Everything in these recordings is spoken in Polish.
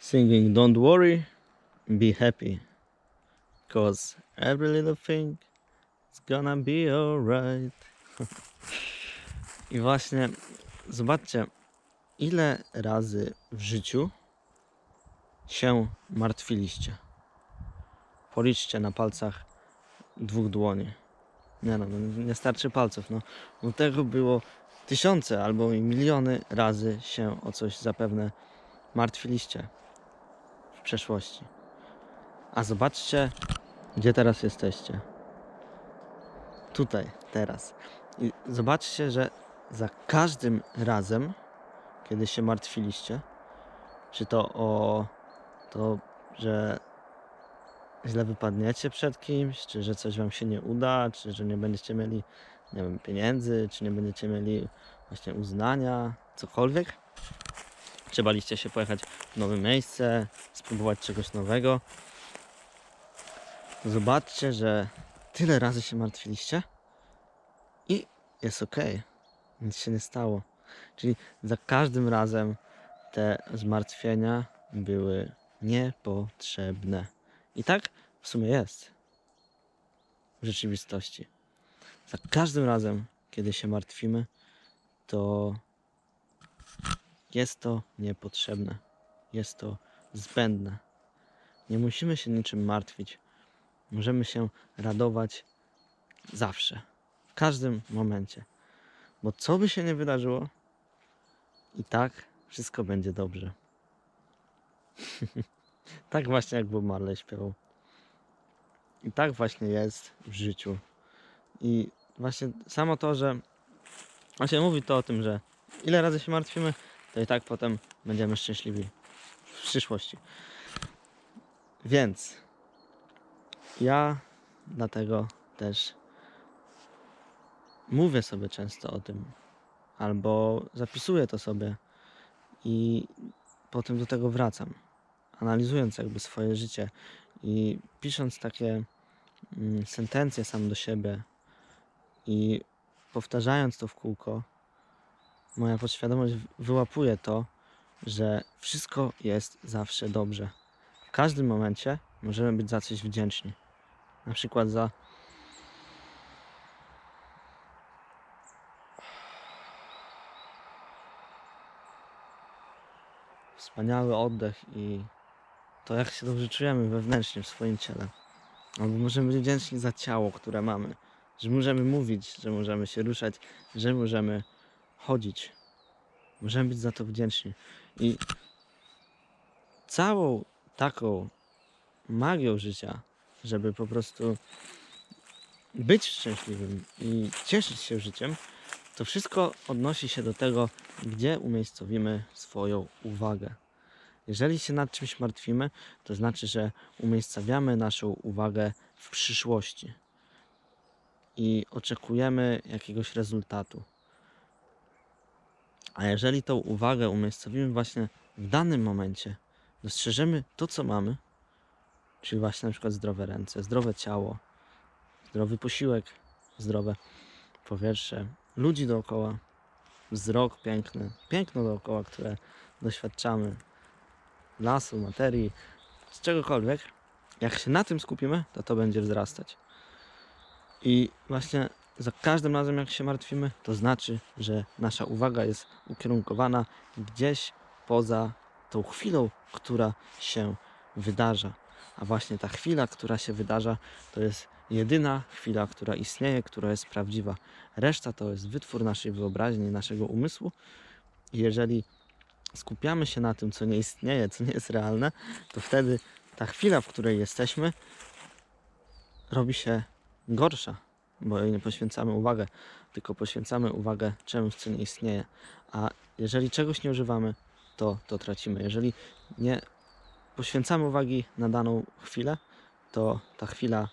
singing Don't worry, be happy. Cause every little thing is gonna be alright. I właśnie zobaczcie, ile razy w życiu się martwiliście. Policzcie na palcach dwóch dłoni. Nie no, no nie starczy palców. No. no tego było tysiące albo i miliony razy się o coś zapewne martwiliście przeszłości. A zobaczcie, gdzie teraz jesteście. Tutaj, teraz. I zobaczcie, że za każdym razem, kiedy się martwiliście, czy to o to, że źle wypadniecie przed kimś, czy że coś wam się nie uda, czy że nie będziecie mieli, nie wiem, pieniędzy, czy nie będziecie mieli właśnie uznania, cokolwiek. Czy baliście się pojechać w nowe miejsce, spróbować czegoś nowego. Zobaczcie, że tyle razy się martwiliście i jest ok. Nic się nie stało. Czyli za każdym razem te zmartwienia były niepotrzebne. I tak w sumie jest w rzeczywistości. Za każdym razem, kiedy się martwimy, to jest to niepotrzebne. Jest to zbędne. Nie musimy się niczym martwić. Możemy się radować zawsze, w każdym momencie. Bo co by się nie wydarzyło, i tak wszystko będzie dobrze. tak właśnie jak Bob Marley śpiewał. I tak właśnie jest w życiu. I właśnie samo to, że właśnie mówi to o tym, że ile razy się martwimy, to i tak potem będziemy szczęśliwi w przyszłości. Więc ja dlatego też mówię sobie często o tym, albo zapisuję to sobie i potem do tego wracam, analizując jakby swoje życie i pisząc takie mm, sentencje sam do siebie i powtarzając to w kółko, moja podświadomość wyłapuje to, że wszystko jest zawsze dobrze. W każdym momencie możemy być za coś wdzięczni. Na przykład za wspaniały oddech i to, jak się dobrze czujemy wewnętrznie w swoim ciele. Albo możemy być wdzięczni za ciało, które mamy. Że możemy mówić, że możemy się ruszać, że możemy chodzić. Możemy być za to wdzięczni. I całą taką magią życia, żeby po prostu być szczęśliwym i cieszyć się życiem, to wszystko odnosi się do tego, gdzie umiejscowimy swoją uwagę. Jeżeli się nad czymś martwimy, to znaczy, że umiejscawiamy naszą uwagę w przyszłości i oczekujemy jakiegoś rezultatu. A jeżeli tą uwagę umiejscowimy właśnie w danym momencie, dostrzeżemy to, co mamy, czyli właśnie na przykład zdrowe ręce, zdrowe ciało, zdrowy posiłek, zdrowe powietrze, ludzi dookoła, wzrok piękny, piękno dookoła, które doświadczamy, lasu, materii, z czegokolwiek, jak się na tym skupimy, to to będzie wzrastać. I właśnie za każdym razem, jak się martwimy, to znaczy, że nasza uwaga jest ukierunkowana gdzieś poza tą chwilą, która się wydarza. A właśnie ta chwila, która się wydarza, to jest jedyna chwila, która istnieje, która jest prawdziwa. Reszta to jest wytwór naszej wyobraźni, naszego umysłu. Jeżeli skupiamy się na tym, co nie istnieje, co nie jest realne, to wtedy ta chwila, w której jesteśmy, robi się gorsza, bo jej nie poświęcamy uwagę, tylko poświęcamy uwagę czemuś, co nie istnieje. A jeżeli czegoś nie używamy, to to tracimy. Jeżeli nie poświęcamy uwagi na daną chwilę, to ta chwila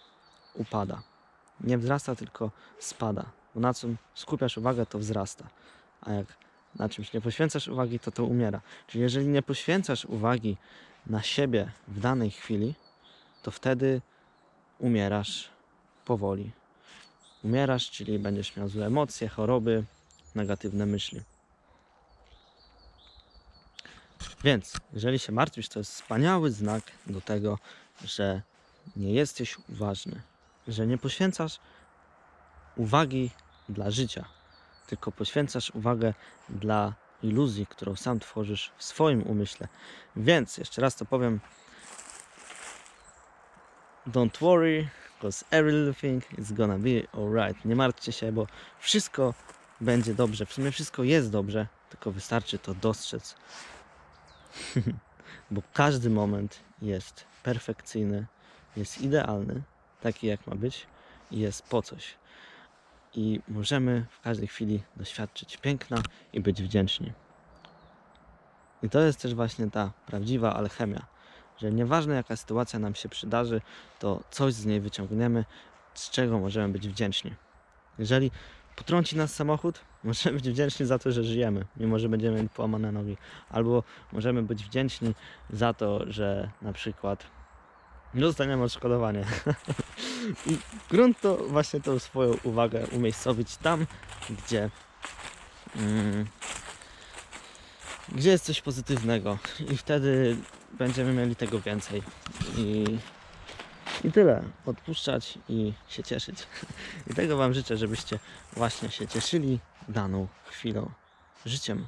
upada. Nie wzrasta, tylko spada. Bo na czym skupiasz uwagę, to wzrasta. A jak na czymś nie poświęcasz uwagi, to to umiera. Czyli jeżeli nie poświęcasz uwagi na siebie w danej chwili, to wtedy umierasz powoli. Umierasz, czyli będziesz miał złe emocje, choroby, negatywne myśli. Więc, jeżeli się martwisz, to jest wspaniały znak do tego, że nie jesteś uważny, że nie poświęcasz uwagi dla życia, tylko poświęcasz uwagę dla iluzji, którą sam tworzysz w swoim umyśle. Więc, jeszcze raz to powiem, don't worry, because every little thing is gonna be alright. Nie martwcie się, bo wszystko będzie dobrze. W sumie wszystko jest dobrze, tylko wystarczy to dostrzec. bo każdy moment jest perfekcyjny, jest idealny, taki jak ma być i jest po coś. I możemy w każdej chwili doświadczyć piękna i być wdzięczni. I to jest też właśnie ta prawdziwa alchemia, że nieważne jaka sytuacja nam się przydarzy, to coś z niej wyciągniemy, z czego możemy być wdzięczni. Jeżeli potrąci nas samochód, możemy być wdzięczni za to, że żyjemy, mimo że będziemy mieli połamane nogi. Albo możemy być wdzięczni za to, że na przykład dostaniemy odszkodowanie. I grunt to właśnie tą swoją uwagę umiejscowić tam, gdzie, mm, gdzie jest coś pozytywnego. I wtedy będziemy mieli tego więcej. I, I tyle. Odpuszczać i się cieszyć. I tego Wam życzę, żebyście właśnie się cieszyli daną chwilą, życiem.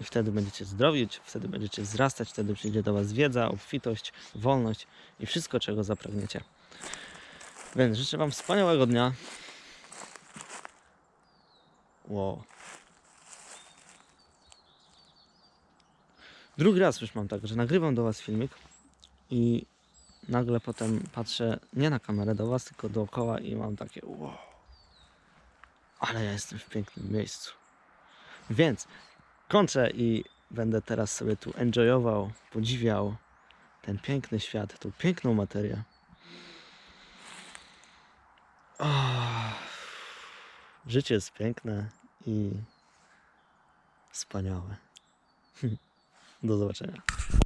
I wtedy będziecie zdrowi, wtedy będziecie wzrastać, wtedy przyjdzie do Was wiedza, obfitość, wolność i wszystko, czego zapragniecie. Więc życzę Wam wspaniałego dnia. Wow. Drugi raz już mam tak, że nagrywam do Was filmik i nagle potem patrzę nie na kamerę do Was, tylko dookoła i mam takie wow. Ale ja jestem w pięknym miejscu. Więc kończę i będę teraz sobie tu enjoyował, podziwiał ten piękny świat, tą piękną materię. Oh, życie jest piękne i wspaniałe. Do zobaczenia.